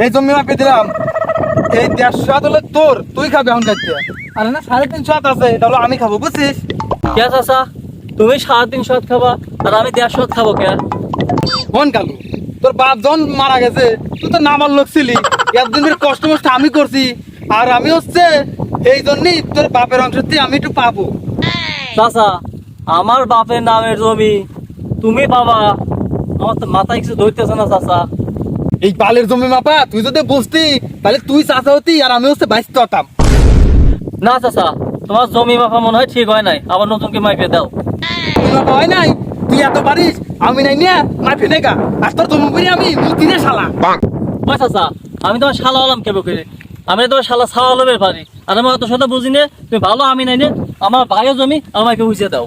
এই জমি মাপে দিলাম। এই দেড়শো হাত হলে তোর তুই খাবি এখন খাইতে আরে না সাড়ে তিনশো হাত আছে এটা হলো আমি খাব বুঝছিস? কে চাচা? তুমি সাড়ে তিনশো হাত খাবা আর আমি দেড়শো হাত খাব কে? কোন কালু তোর বাপ জন মারা গেছে তুই তো নামার লোক ছিলি। একদিন কষ্ট মষ্ট আমি করছি আর আমি হচ্ছে এই জন্যই তোর বাপের অংশ দিয়ে আমি একটু পাবো। চাচা আমার বাপের নামের জমি তুমি পাবা আমার তো মাথায় কিছু ধরতেছে না চাচা। এই বালের জমি মাপা তুই যদি বুঝতি তাহলে তুই চাচা হতি আর আমি হচ্ছে বাইশ হতাম না চাচা তোমার জমি মাপা মনে হয় ঠিক হয় নাই আবার নতুন কি মাইপে দাও। মাপা হয় নাই? তুই এত পারিস আমি নাই নিয়ে মাপি নেগা আর তোর জমি করি আমি মুতি রে শালা। ওই চাচা আমি তোমার শালা হলাম কেবে করে? আমি তোমার শালা ছাওয়া হলে পারি। আর আমি অত শত বুঝি নে তুমি ভালো আমি নাই নে আমার ভাইয়ের জমি আমাকে বুঝিয়ে দাও।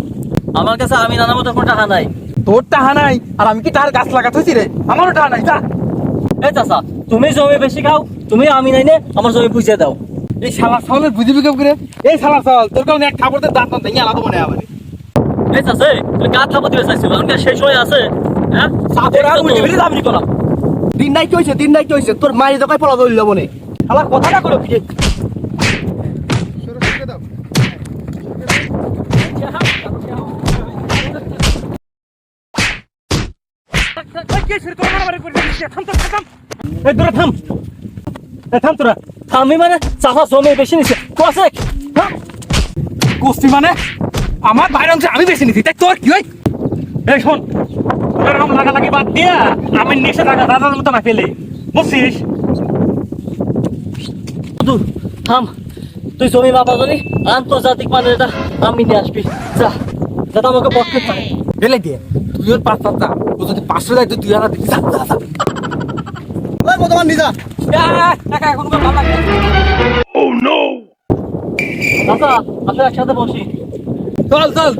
আমার কাছে আমি নানার মতো কোনো টাকা নাই। তোর টাহা নাই আর আমি কি তার গাছ লাগাতে হয়েছি রে? আমারও টাহা নাই যা। চাচা তুমি জমি বেশি খাও তুমি আমি নাই নে আমার জমি বুঝিয়ে দাও। এই শালা চাউলের বুঝিবি কেউ করে এই শালা চাউল তোর কারণে এক খাবারতে দাঁত না দেখি আলাদা মনে হবে এই চাচা তুমি গা থাপা দিবে চাইছো কারণ কি শেষ আছে হ্যাঁ সাপের আর বেরিয়ে যাবি করা দিন নাই কি হয়েছে দিন নাই কি হয়েছে তোর মায়ের দোকায় পড়া ধরল মনে। আমার কথাটা করো থাম এই থাম মানে নিছে মানে আমার বাইরে অংশে আমি বেশি নিছি তাই তোর কি হয় শোন লাগালাগি বাদ দিয়া আমি নিচে থাকা দাদার মতো না ফেলে বুঝছিস থাম তুই জমি মাপা করি আন্তর্জাতিক মানের আমি নিয়ে আসবি যা যাতে আমাকে পক্ষে পায় ফেলে দিয়ে তুই ওর পাঁচ পাঁচটা ও যদি পাঁচশো দেয় তুই আর হাজার দিবি। ওই বর্তমান নিজা টাকা এখন ভালো আমরা একসাথে বসি। চল চল।